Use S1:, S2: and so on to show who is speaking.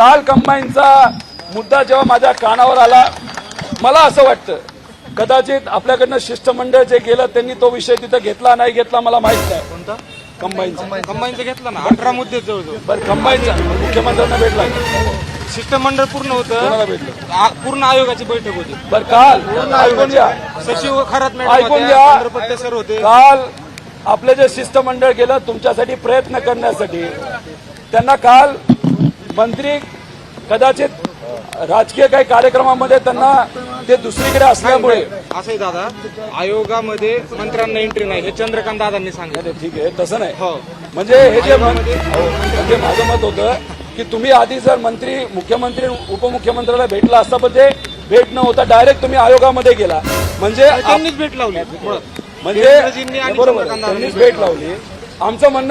S1: काल कंबाईनचा मुद्दा जेव्हा माझ्या कानावर आला मला असं वाटतं कदाचित आपल्याकडनं शिष्टमंडळ जे गेलं त्यांनी तो विषय तिथं घेतला नाही घेतला मला माहीत नाही.
S2: कोणता?
S1: कंबाईनचा.
S2: कंबाईनचं. घेतलं ना? अठरा मुद्दे जवळजवळ.
S1: बरं कंबाईनचा. मुख्यमंत्र्यांना भेटला?
S2: शिष्टमंडळ पूर्ण
S1: कोणाला
S2: होतं
S1: भेटलं?
S2: आ- पूर्ण आयोगाची बैठक होती.
S1: बरं काल. ऐकून घ्या.
S2: सचिव खरात
S1: ऐकून घ्या.
S2: सर होते.
S1: काल आपले जे शिष्टमंडळ गेलं तुमच्यासाठी प्रयत्न करण्यासाठी त्यांना काल मंत्री कदाचित राजकीय काही कार्यक्रमामध्ये त्यांना ते दुसरीकडे असल्यामुळे
S2: असंही दादा आयोगामध्ये मंत्र्यांना एंट्री नाही हे चंद्रकांत दादांनी सांगितलं.
S1: ठीक आहे तसं नाही.
S2: हो.
S1: म्हणजे हे जे हो, म्हणजे माझं मत होतं की तुम्ही आधी जर मंत्री मुख्यमंत्री उपमुख्यमंत्र्याला भेटला असता पण ते भेट न होता डायरेक्ट तुम्ही आयोगामध्ये गेला. म्हणजे
S2: त्यांनीच भेट लावली.
S1: म्हणजे बरोबर त्यांनीच भेट लावली. आमचं म्हणणं